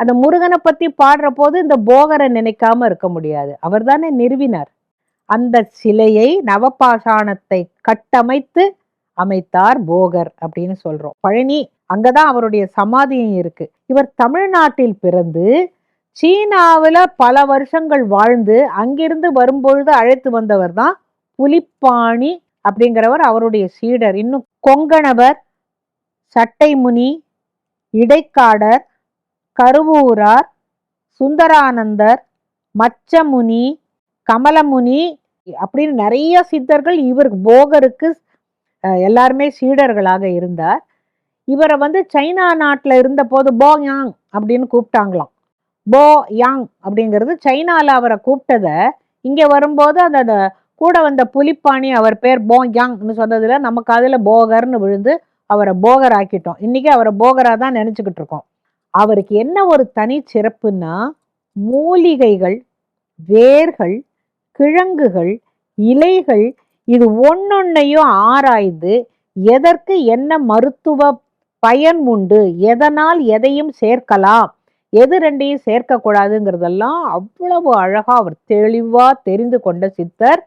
அந்த முருகனை பத்தி பாடுற போது இந்த போகரை நினைக்காம இருக்க முடியாது. அவர் தானே நிறுவினார். அந்த சிலையை நவபாஷாணத்தை கட்டமைத்து அமைத்தார் போகர் அப்படின்னு சொல்றோம். பழனி அங்கதான் அவருடைய சமாதியும் இருக்கு. இவர் தமிழ்நாட்டில் பிறந்து சீனாவில் பல வருஷங்கள் வாழ்ந்து அங்கிருந்து வரும்பொழுது அழைத்து வந்தவர் தான் புலிப்பாணி அப்படிங்கிறவர் அவருடைய சீடர். இன்னும் கொங்கணவர் சட்டைமுனி இடைக்காடர் கருவூரார் சுந்தரானந்தர் மச்சமுனி கமலமுனி அப்படின்னு நிறைய சித்தர்கள் இவர் போகருக்கு எல்லாருமே சீடர்களாக இருந்தார். இவரை வந்து சைனா நாட்டில் இருந்தபோது போ யாங் அப்படின்னு கூப்பிட்டாங்களாம். போ யாங் அப்படிங்கிறது சைனாவில் அவரை கூப்பிட்டதை இங்கே வரும்போது அந்த அந்த கூட வந்த புலிப்பாணி அவர் பேர் போ யாங்னு சொன்னதில் நமக்கு அதில் போகர்னு விழுந்து அவரை போகர் ஆக்கிட்டோம் இன்றைக்கி அவரை போகராக தான் நினச்சிக்கிட்டு இருக்கோம். அவருக்கு என்ன ஒரு தனி சிறப்புன்னா மூலிகைகள் வேர்கள் கிழங்குகள் இலைகள் இது ஒன்னொன்னையும் ஆராய்ந்து எதற்கு என்ன மருத்துவ பயன் உண்டு எதனால் எதையும் சேர்க்கலாம் எது ரெண்டையும் சேர்க்கக்கூடாதுங்கிறதெல்லாம் அவ்வளவு அழகாக அவர் தெளிவாக தெரிந்து கொண்ட சித்தர்.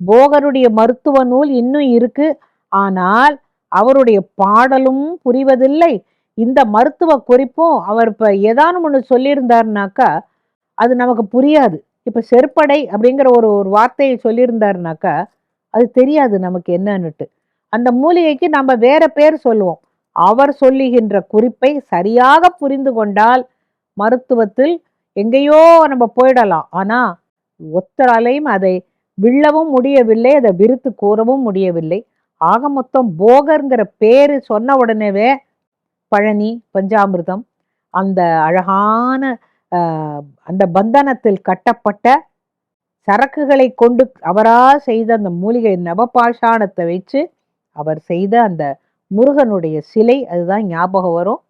போகருடைய மருத்துவ நூல் இன்னும் இருக்கு. ஆனால் அவருடைய பாடலும் புரிவதில்லை. இந்த மருத்துவ குறிப்பும் அவர் இப்போ ஏதானும் ஒன்று சொல்லியிருந்தாருனாக்கா அது நமக்கு புரியாது. இப்போ செருப்படை அப்படிங்கிற ஒரு ஒரு வார்த்தையை சொல்லியிருந்தாருனாக்கா அது தெரியாது நமக்கு என்னன்னுட்டு. அந்த மூலிகைக்கு நம்ம வேற பேர் சொல்லுவோம். அவர் சொல்லுகின்ற குறிப்பை சரியாக புரிந்து கொண்டால் மருத்துவத்தில் எங்கேயோ நம்ம போயிடலாம். ஆனால் ஒத்தராலையும் அதை வில்லவும் முடியவில்லை அதை விருத்து கூறவும் முடியவில்லை. ஆக மொத்தம் போகர்ங்கிற பேர் சொன்ன உடனேவே பழனி பஞ்சாமிர்தம் அந்த அழகான ஆஹ், அந்த பந்தனத்தில் கட்டப்பட்ட சரக்குகளை கொண்டு அவரா செய்த அந்த மூலிகை நவபாஷாணத்தை வச்சு அவர் செய்த அந்த முருகனுடைய சிலை அதுதான் ஞாபகம் வரும்.